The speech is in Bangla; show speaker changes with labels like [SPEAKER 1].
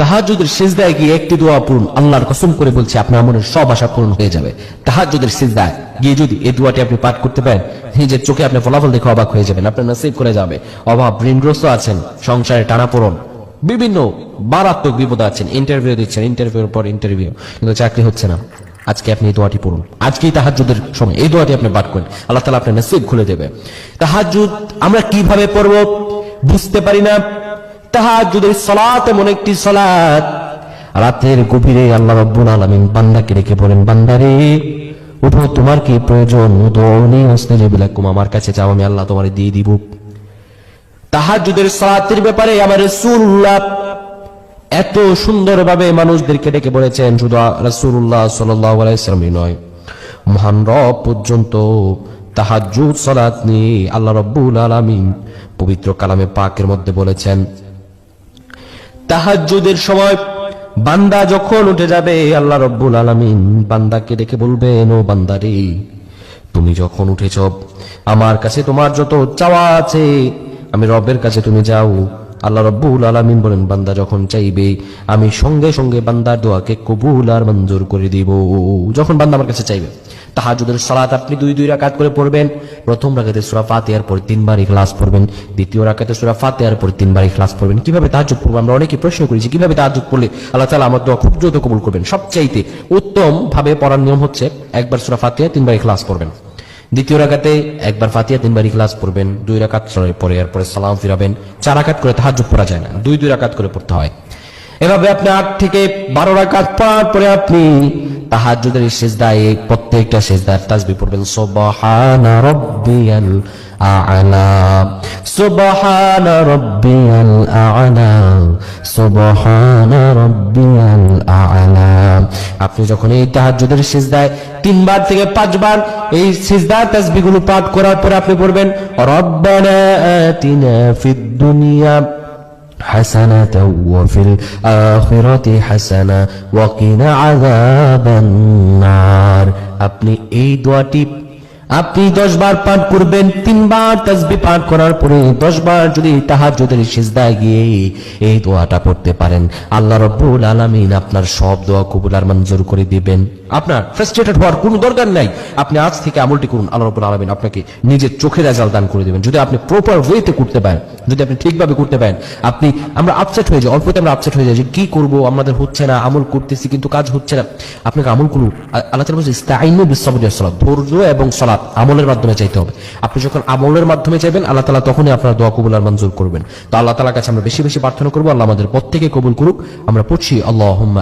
[SPEAKER 1] তাহাজুদের সিজদায় গিয়ে একটি দোয়া পূরণ আল্লাহর কসম করে বলছে, আপনার মনের সব আশা পূরণ হয়ে যাবে। তাহাজুদের সিজদায় গিয়ে যদি এই দোয়াটি আপনি পাঠ করতে পারেন, নিজের চোখে আপনি ফলাফল দেখে অবাক হয়ে যাবেন, আপনার নসিব করে যাবে। অভাব, ঋণগ্রস্ত আছেন, সংসারে টানাপোড়ন, বিভিন্ন মারাত্মক বিপদ আছেন ইন্টারভিউ দিচ্ছেন ইন্টারভিউর পর ইন্টারভিউ কিন্তু চাকরি হচ্ছে না। আজকে আপনি এই দোয়াটি পড়ুন। আজকেই তাহাজুদের সময় এই দোয়াটি আপনি পাঠ করেন। আল্লাহ তালা আপনার নসিব খুলে দেবে। তাহাজুদ আমরা কীভাবে পড়ব বুঝতে পারি না। তাহাজুদের সলাত এমন একটি সলাত। রাতের গভীরে আল্লাহ রব্বুল আলামিন বান্দাকে রেখে বলেন, বান্দারে, উঠো, তোমার কি প্রয়োজন? উদৌনি হস্তেজবিলাকুম আমার কাছে চাও আমি আল্লাহ তোমার দিয়ে দিব। তাহাজুদের সালাতের ব্যাপারে আমার রাসূলুল্লাহ এত সুন্দরভাবে মানুষদেরকে ডেকে বলেছেন, শুধু রাসূলুল্লাহ সাল্লাল্লাহু আলাইহি সাল্লামই নয়, মহান রব পর্যন্ত তাহাজ্জুদ সালাত নিয়ে আল্লাহ রব্বুল আলামিন পবিত্র কালামে পাকের মধ্যে বলেছেন তাহাজ্জুদের সময় বান্দা যখন উঠে যাবে, আল্লাহ রব্বুল আলামিন বান্দাকে ডেকে বলবেন, ও বান্দারে, তুমি যখন উঠেছ, আমার কাছে তোমার যত চাওয়া আছে, আমি রবের কাছে তুমি যাও। আল্লাহ রব্বুল আলামিন বলেন, বান্দা যখন চাইবে, আমি সঙ্গে সঙ্গে বান্দার দোয়াকে কবুল আর মঞ্জুর করে দিব। যখন বান্দা আমার কাছে চাইবে। তাহাজুদের সালাত আপনি দুই দুই রাকাত করে পড়বেন। প্রথম রাকাতে সূরা ফাতিহার পর তিনবার ইখলাস পড়বেন। দ্বিতীয় রাকাতে সূরা ফাতিহার পর তিনবার ইখলাস পড়বেন। কীভাবে তাহাজ্জুদ পড়ব আমরা অনেকে প্রশ্ন করেছি কীভাবে তাহাজ্জুদ পড়লে আল্লাহ তাআলা আমার দোয়া খুব দ্রুত কবুল করবেন? সবচাইতে উত্তম ভাবে পড়ার নিয়ম হচ্ছে একবার সূরা ফাতিহা, তিনবার ইখলাস পড়বেন। দ্বিতীয় রাকাতে একবার ফাতিহা, তিনবার ইখলাস পড়বেন। দুই রাকাত পরে এরপরে সালাম ফিরাবেন। চার রাকাত করে তাহাজ্জুদ পড়া যায় না। দুই দুই রাকাত করে পড়তে হয়। এভাবে আপনি আট থেকে বারো রাকাত পড়ার পরে আপনি তাহাজ্জুদের সিজদায় প্রত্যেকটা সিজদার তাসবি পড়বেন। সুবহানা রাব্বিয়াল আ'লা, সুবহানা রাব্বিয়াল আ'লা, সুবহানা রাব্বিয়াল আ'লা। আপনি যখন এই তাহাজ্জুদের সিজদায় তিনবার থেকে পাঁচবার এই সিজদার তাসবিহগুলো পাঠ করার পরে আপনি পড়বেন, রব্বানা আতিনা ফিদ দুনিয়া حسنة وفي الآخرة حسنة وقنا عذاب النار আপনি এই দোয়াটি আপনি দশ বার পাঠ করবেন তিনবার তাসবি পাঠ করার পরে দশ বার যদি তাহাজ্জুদের সিজদায় গিয়ে এই দোয়াটা পড়তে পারেন আল্লাহ রব্বুল আলামিন আপনার সব দোয়া কবুল আর মঞ্জুর করে দিবেন আপনার ফ্রাস্ট্রেটেড হওয়ার কোনো দরকার নাই আপনি আজ থেকে আমলটি করুন আল্লাহ রব্বুল আলামিন আপনাকে নিজের চোখের রেজাল্ট দান করে দিবেন যদি আপনি প্রপার ওয়েতে করতে পারেন যদি আপনি ঠিকভাবে করতে পারেন, আপনি, আমরা আপসেট হয়ে যাই, অল্পতে আমরা আপসেট হয়ে যাই যে কি করব, আমাদের হচ্ছে না, আমল করতেছি, কিন্তু কাজ হচ্ছে না। আপনাকে আমল করুন। আল্লাহ তালা বলছে ইস্তাইনু ধৈর্য এবং সলাপ আমলের মাধ্যমে চাইতে হবে। আপনি যখন আমলের মাধ্যমে চাইবেন, আল্লাহ তালা তখনই আপনার দোয়া কবুল আর মঞ্জুর করবেন। তো আল্লাহ তালার কাছে আমরা বেশি বেশি প্রার্থনা করব, আল্লাহ আমাদের প্রত্যেকে কবুল করুক। আমরা পড়ছি, আল্লাহুম্মা